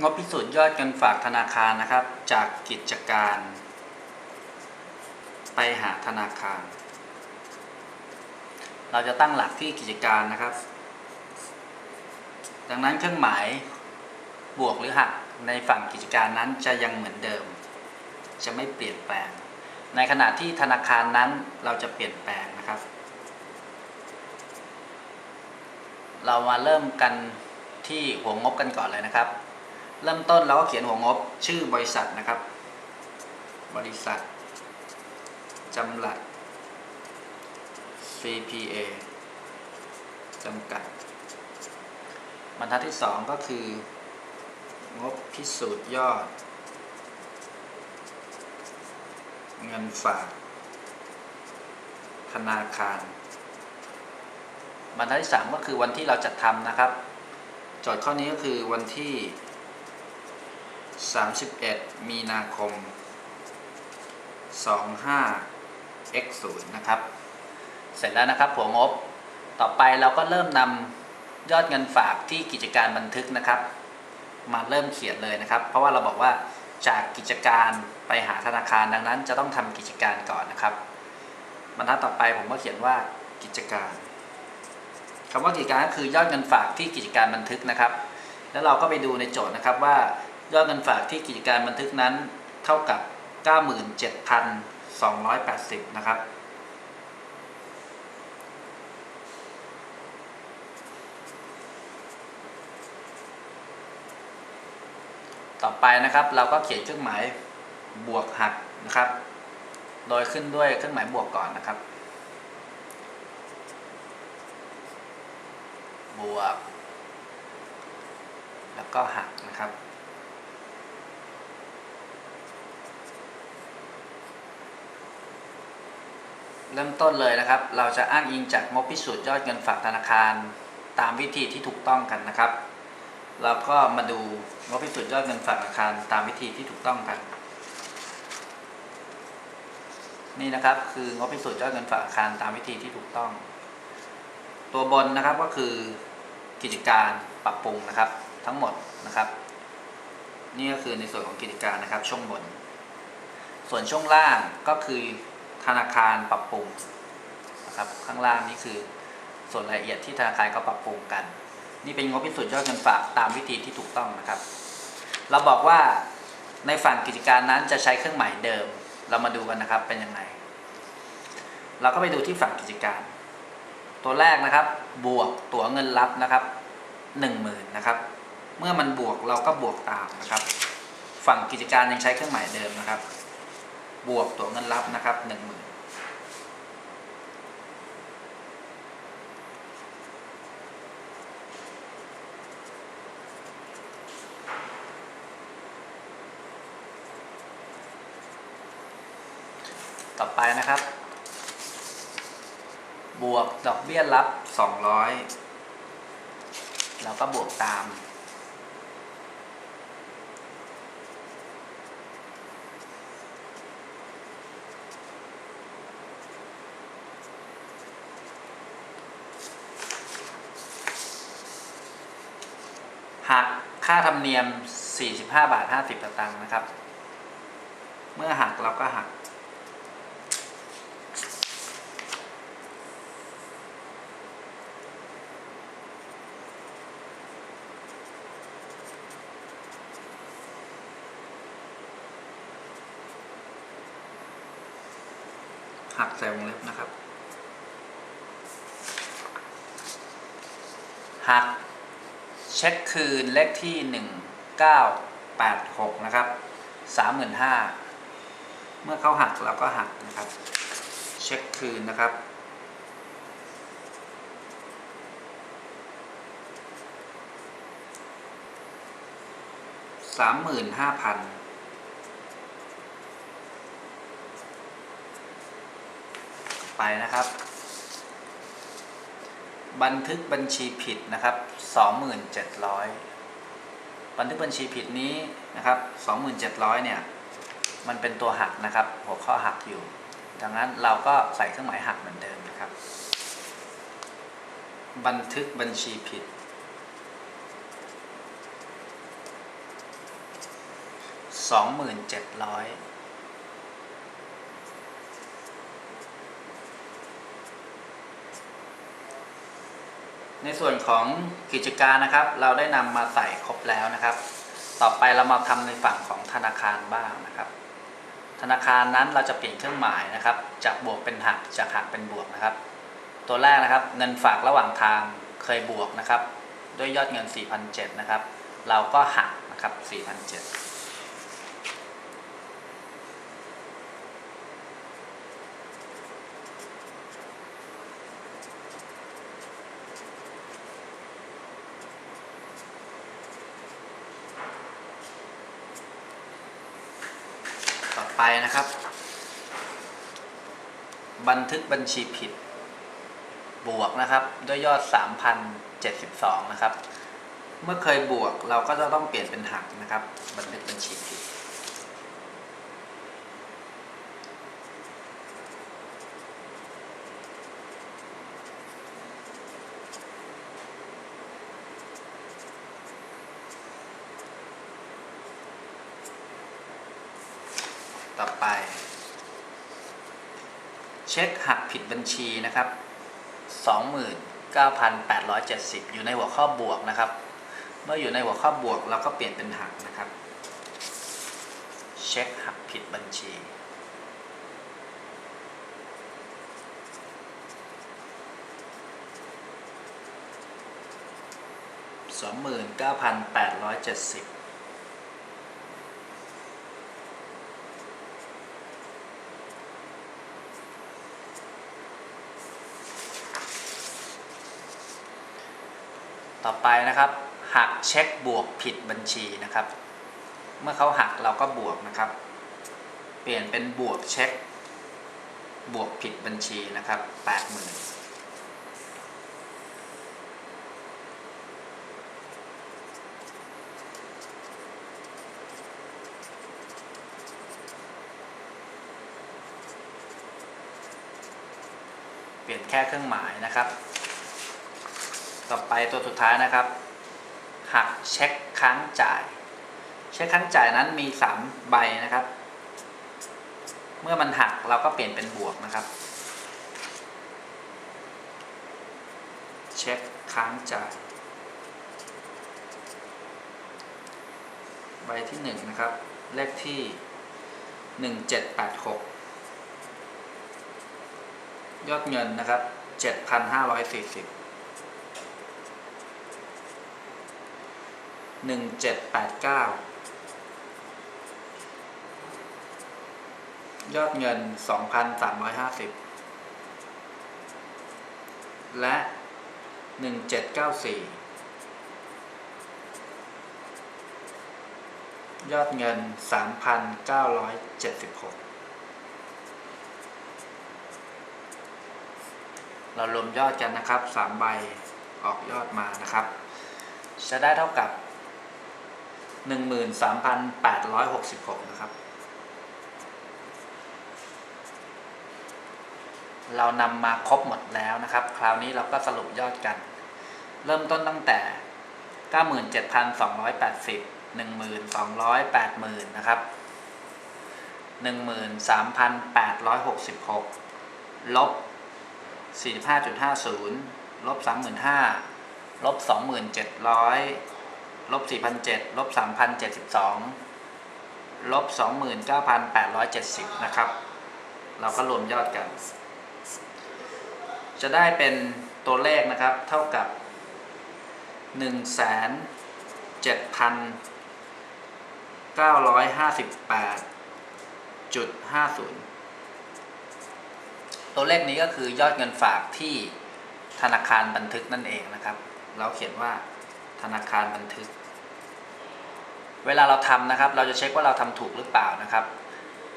งบพิสูจน์ยอดเงินฝากธนาคารนะครับ จากกิจการ ไปหาธนาคาร เราจะตั้งหลักที่กิจการนะครับ ดังนั้นเครื่องหมายบวกหรือหักในฝั่งกิจการนั้นจะยังเหมือนเดิม จะไม่เปลี่ยนแปลง ในขณะที่ธนาคารนั้นเราจะเปลี่ยนแปลงนะครับ เรามาเริ่มกันที่หัวงบกันก่อนเลยนะครับ เริ่มต้นเราก็เขียนหัวงบชื่อบริษัทนะครับ บริษัทจำกัด CPA จำกัด บรรทัดที่ 2 ก็คือ งบพิสูจน์ยอด เงินฝาก ธนาคาร บรรทัดที่ 3 ก็คือวันที่เราจัดทำนะครับ โจทย์ข้อนี้ก็คือวันที่ 31 มีนาคม 25 x 0นะครับ เสร็จแล้วนะครับหัวงบ ต่อไปเราก็เริ่มนำยอดเงินฝากที่กิจการบันทึกนะครับ มาเริ่มเขียนเลยนะครับ เพราะว่าเราบอกว่าจากกิจการไปหาธนาคารดังนั้น จะต้องทำกิจการก่อนนะครับบรรทัดต่อไปผมก็เขียนว่ากิจการคำว่ากิจการก็คือยอดเงินฝากที่กิจการบันทึกนะครับ แล้วเราก็ไปดูในโจทย์นะครับว่า ยอดเงินฝากที่กิจการบันทึกนั้นเท่ากับ 97,280 นะครับ ต่อไปนะครับเราก็เขียนเครื่องหมายบวกหักนะครับ โดยขึ้นด้วยเครื่องหมายบวกก่อนนะครับ บวก แล้วก็หักนะครับ เริ่มต้นเลยนะครับ เราจะอ้างอิงจากงบพิสูจน์ยอดเงินฝากธนาคาร ตามวิธีที่ถูกต้องกันนะครับ เราก็มาดูงบพิสูจน์ยอดเงินฝากธนาคารตามวิธีที่ถูกต้องกัน นี่นะครับคืองบพิสูจน์ยอดเงินฝากธนาคารตามวิธีที่ถูกต้อง ตัวบนนะครับก็คือกิจการปรับปรุงนะครับทั้งหมดนะครับ นี่ก็คือในส่วนของกิจการนะครับช่วงบน ส่วนช่วงล่างก็คือ ธนาคารปรับปรุงนะครับข้างล่างนี่คือส่วนรายละเอียดที่ธนาคารก็ปรับปรุงกัน นี่เป็นงบพิสูจน์ยอดเงินฝากตามวิธีที่ถูกต้องนะครับ เราบอกว่าในฝั่งกิจการนั้นจะใช้เครื่องหมายเดิม เรามาดูกันนะครับเป็นยังไง เราก็ไปดูที่ฝั่งกิจการ ตัวแรกนะครับบวกตัวเงินรับนะครับหนึ่งหมื่นนะครับ เมื่อมันบวกเราก็บวกตามนะครับ ฝั่งกิจการยังใช้เครื่องหมายเดิมนะครับ บวกตัวเงินรับนะครับหนึ่งหมื่นต่อไปนะครับ บวกดอกเบี้ยรับ 200 แล้วก็บวกตาม หัก ค่าธรรมเนียม 45 บาท 50สตางค์นะครับ เมื่อหักเราก็หัก หักใส่วงเล็บนะครับ หัก เช็คคืนเลขที่ 1986 นะครับ 35,000 เมื่อเขาหักเราก็หักนะครับ เช็คคืนนะครับ35,000ไปนะครับ บันทึกบัญชีผิดนะครับ2,700 บันทึกบัญชีผิดนี้นะครับ2,700 เนี่ย มันเป็นตัวหักนะครับ หัวข้อหักอยู่ ดังนั้นเราก็ใส่เครื่องหมายหักเหมือนเดิมนะครับ บันทึกบัญชีผิด 2,700 ในส่วนของกิจการนะครับ เราได้นำมาใส่ครบแล้วนะครับ ต่อไปเรามาทำในฝั่งของธนาคารบ้างนะครับ ธนาคารนั้นเราจะเปลี่ยนเครื่องหมายนะครับ จากบวกเป็นหักจากหักเป็นบวกนะครับ ตัวแรกนะครับเงินฝากระหว่างทางเคยบวกนะครับ ด้วยยอดเงิน4,700นะครับ เราก็หักนะครับ4,700 นะครับ บันทึกบัญชีผิด บวกนะครับ ด้วยยอด 3,072 นะครับ เมื่อเคยบวกเราก็จะต้องเปลี่ยนเป็นหักนะครับ บันทึกบัญชีผิด ต่อไป เช็คหักผิดบัญชีนะครับ 29,870 อยู่ในหัวข้อบวกนะครับ เมื่ออยู่ในหัวข้อบวกเราก็เปลี่ยนเป็นหักนะครับ เช็คหักผิดบัญชี 29,870 ต่อไปนะครับ หักเช็คบวกผิดบัญชีนะครับ เมื่อเขาหักเราก็บวกนะครับ เปลี่ยนเป็นบวกเช็ค บวกผิดบัญชีนะครับแปดหมื่นเปลี่ยนแค่เครื่องหมายนะครับ ต่อไปตัวสุดท้ายนะครับหักเช็คค้างจ่าย เช็คค้างจ่ายนั้นมี 3 ใบนะครับ เมื่อมันหักเราก็เปลี่ยนเป็นบวกนะครับ เช็คค้างจ่าย ใบที่ 1 นะครับ เลขที่ 1786 ยอดเงินนะครับ 7,540 หนึ่งเจ็ดแปดเก้ายอดเงินสองพันสามร้อยห้าสิบและหนึ่งเจ็ดเก้าสี่ยอดเงินสามพันเก้าร้อยเจ็ดสิบหกเรารวมยอดกันนะครับสามใบออกยอดมานะครับ จะได้เท่ากับ 13,866 นะครับ เรานำมาครบหมดแล้วนะครับ คราวนี้เราก็สรุปยอดกัน เริ่มต้นตั้งแต่ 97,280 12,80,000 นะครับ 13,866 ลบ 45.50 ลบ 35,000 ลบ 2,700 ลบ4,007ลบ3,072ลบ29,870นะครับ เราก็รวมยอดกัน จะได้เป็นตัวเลขนะครับ เท่ากับ1,7,958.50ตัวเลขนี้ก็คือยอดเงินฝากที่ธนาคารบันทึกนั่นเองนะครับ เราเขียนว่า ธนาคารบันทึก เวลาเราทำนะครับ เราจะเช็คว่าเราทำถูกหรือเปล่านะครับ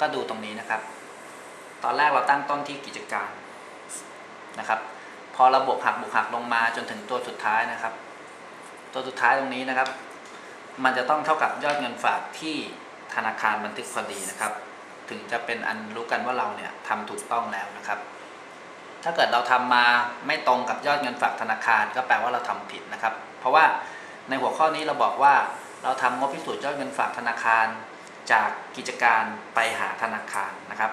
ก็ดูตรงนี้นะครับ ตอนแรกเราตั้งต้นที่กิจการนะครับ พอเราบวกหักบวกหักลงมาจนถึงตัวสุดท้ายนะครับ ตัวสุดท้ายตรงนี้นะครับ มันจะต้องเท่ากับยอดเงินฝากที่ธนาคารบันทึกพอดีนะครับ ถึงจะเป็นอันรู้กันว่าเราเนี่ยทำถูกต้องแล้วนะครับถ้าเกิดเราทำมาไม่ตรงกับยอดเงินฝากธนาคารก็แปลว่าเราทำผิดนะครับ เพราะว่า ในหัวข้อนี้เราบอกว่าเราทำงบพิสูจน์ยอดเงินฝากธนาคาร จากกิจการไปหาธนาคารนะครับ